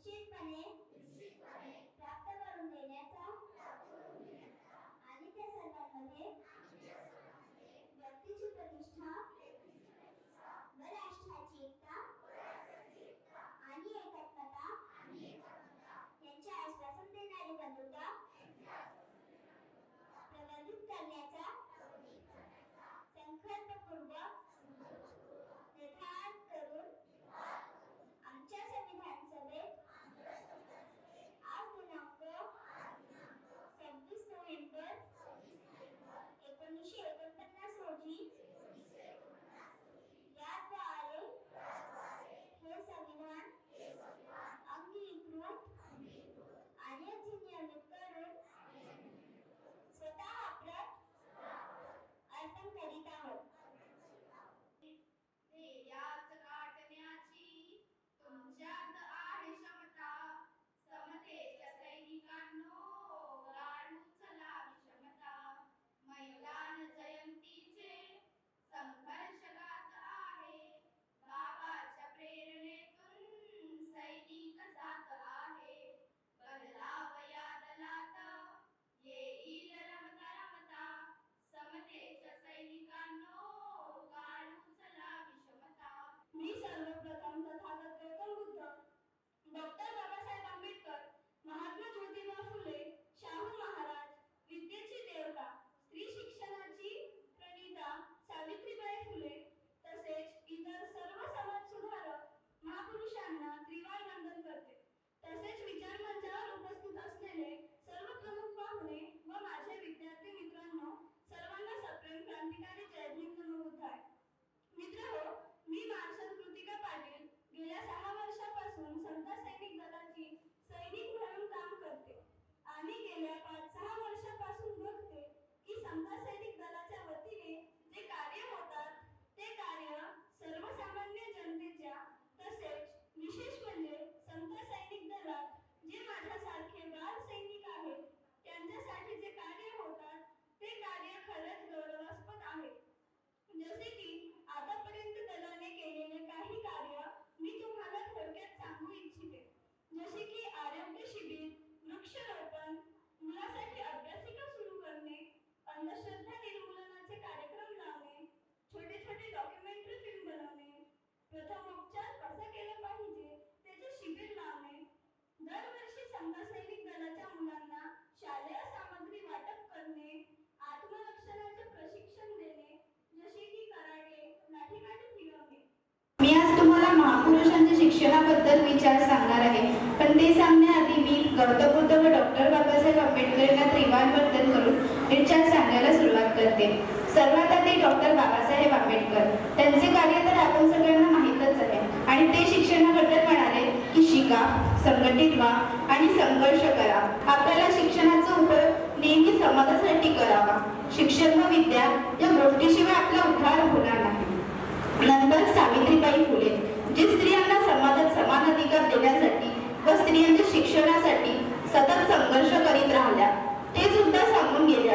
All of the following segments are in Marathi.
পশ্চিম পানে तसेच विचार मंचावर उपस्थित असलेले सर्व प्रमुख पाहुणे व माझे विद्यार्थी मित्रांनो सर्वांना सप्रेम क्रांतिकारी जय भीम नमोबुद्धाय मित्र हो मी मार्शल कृतिका पाटील गेल्या सहा वर्षापासून संत सैनिक दलाची सैनिक म्हणून काम करते आणि गेल्या पाच शिक्षणाबद्दल विचार सांगणार आहे. पण ते सांगण्याआधी मी गौतम बुद्ध व डॉक्टर बाबासाहेब आंबेडकरांना त्रिवानबद्दल करून विचार सांगायला सुरुवात करते. सर्वात आधी डॉक्टर बाबासाहेब आंबेडकर. त्यांचे कार्य तर आपण सगळ्यांना माहीतच आहे. आणि ते शिक्षणाबद्दल म्हणाले की शिका संघटित व्हा आणि संघर्ष करा. आपल्याला शिक्षणाचा उपयोग नेहमी समाजासाठी करावा. शिक्षण व विद्या या गोष्टीशिवाय आपला उद्धार होणार नाही. नंतर सावित्रीबाई फुले जे स्त्रियांना समान अधिकार देण्यासाठी व स्त्रियांच्या शिक्षणासाठी सतत संघर्ष करीत राहिल्या. ते सुद्धा सांगून गेले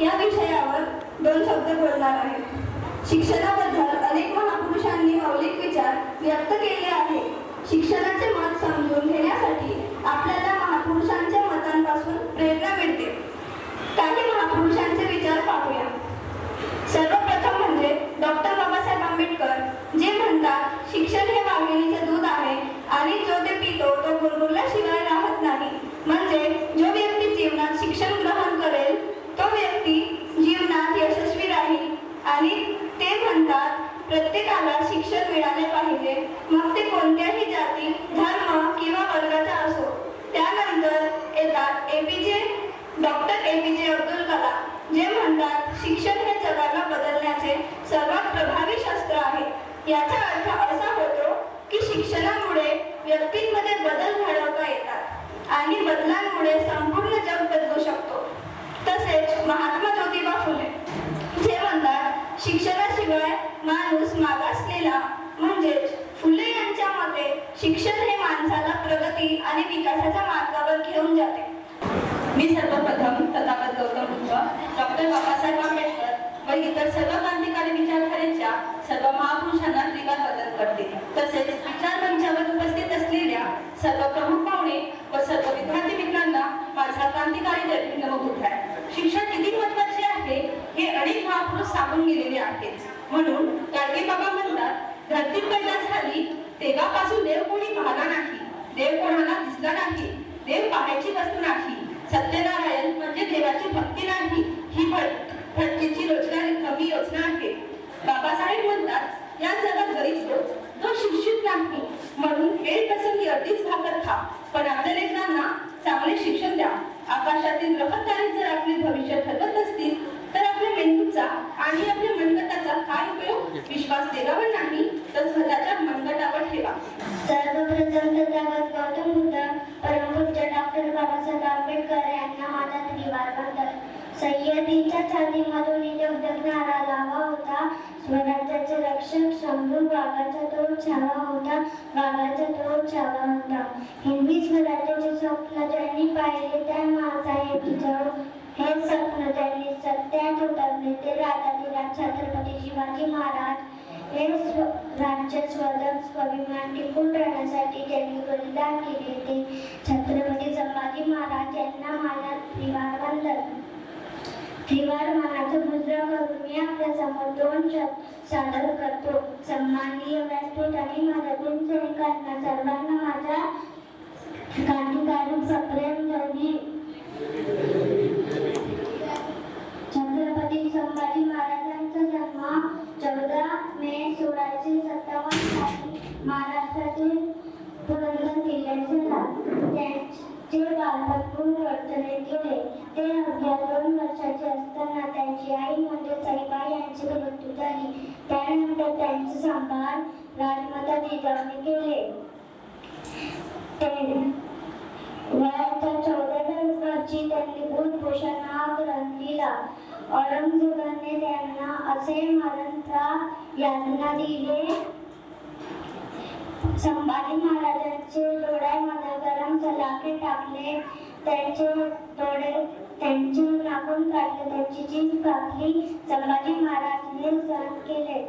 या विषयावर दोन शब्द बोलणार आहे. शिक्षणाबद्दल अनेक महापुरुषांनी मौलिक विचार व्यक्त केले आहे शिक्षणाचे मत समजून घेण्यासाठी आपल्याला महापुरुषांच्या मतांपासून प्रेरणा मिळते. काही महापुरुषांचे विचार पाहूया. सर्वप्रथम म्हणजे डॉक्टर बाबासाहेब आंबेडकर जे म्हणतात शिक्षण शिक्षण हे जगाला बदलण्याचे सर्वात प्रभावी शस्त्र आहे. याचा अर्थ असा होतो की शिक्षणामुळे व्यक्तींमध्ये बदल घडवता येतात आणि बदलांमुळे संपूर्ण जग बदलू शकतो. तसेच महात्मा ज्योतिबा फुले जे म्हणतात शिक्षणाशिवाय माणूस मागासलेला म्हणजेच फुले यांच्या मते शिक्षण हे माणसाला प्रगती आणि विकासाच्या मार्गावर घेऊन जाते. मी सर्वप्रथम तथागत गौतम बुद्ध डॉक्टर बाबासाहेब आंबेडकर व इतर सर्व क्रांतिकारी विचारधारेच्या सर्व महापुरुषांना त्रिवार वंदन करते. तसेच विचार मंचावर उपस्थित असलेल्या सर्व प्रमुख पाहुणे व सर्व विद्यार्थी मित्रांना माझा क्रांतिकारी दैनिक आहे. शिक्षण किती महत्त्वाचे आहे हे अनेक महापुरुष सांगून गेलेले आहेत. म्हणून गाडगे बाबा म्हणतात धरती पैदा झाली तेव्हापासून देव कोणी पाहला नाही. देव कोणाला दिसला नाही. देव पाहायची वस्तू नाही. सत्यनारायण म्हणजे देवाची भक्ती नाही. ही भटकेची रोजगार कमी योजना आहे. बाबासाहेब म्हणतात या जगात गरीब तो जो शिक्षित नाही म्हणून वेळ प्रसंगी अधिक भाकर खा. पण आपल्या लेकरांना चांगले शिक्षण द्या. आकाशातील ग्रहतारे जर आपले भविष्य ठरवत असतील तर आपल्या मेंदूचा आणि आपल्या मनगटाचा काय उपयोग? विश्वास देवावर नाही तर स्वतःच्या मनगटावर ठेवा. सर्वप्रथम तथागत गौतम बुद्ध परमपूज्य डॉक्टर बाबा आंबेडकर यांना माझा त्रिवार वंदन सह्याद्रीच्या छातीमधून एक लावा होता. स्वराज्याचे रक्षक शंभू बाबाचा तो छावा होता. बाबाचा तो छावा होता. हिंदी स्वराज्याचे स्वप्न ज्यांनी पाहिले त्या मासाहेब जवळ हे स्वप्न त्यांनी सत्यात उतरले ते राजाधिराज छत्रपती शिवाजी महाराज हे स्व- राज्य स्वतंत्र स्वाभिमान टिकून राहण्यासाठी त्यांनी बलिदान केले ते छत्रपती संभाजी महाराज यांना मानत निवारा तिवार त्रिवार मुद्रा करून मी आपल्यासमोर दोन शब्द सादर करतो. सन्माननीय व्यासपीठ आणि मराठी सैनिकांना सर्वांना माझ्या क्रांतिकारक सप्रेम ध्वनी छत्रपती संभाजी महाराजांचा जन्म चौदा मे सोळाशे सत्तावन्न साली महाराष्ट्रातील पुरंदर किल्ल्यात झाला त्यांचे बालपण खूप अडचणीत गेले ते अवघ्या दोन वर्षाचे असताना त्यांची आई म्हणजे साईबाई यांची मृत्यू झाली. त्यानंतर त्यांचे सांभाळ राजमाता जिजाऊने केले ते वयाच्या चौदाव्या वर्षी त्यांनी बुधभूषण हा ग्रंथ लिहिला औरंगजेबाने त्यांना असे मरणचा यातना दिले? संभाजी महाराजांचे डोळ्यामध्ये गरम सलाके टाकले. त्यांचे डोळे त्यांचे नाकून काढले. त्यांची जीभ कापली. संभाजी महाराजांनी सहन केले.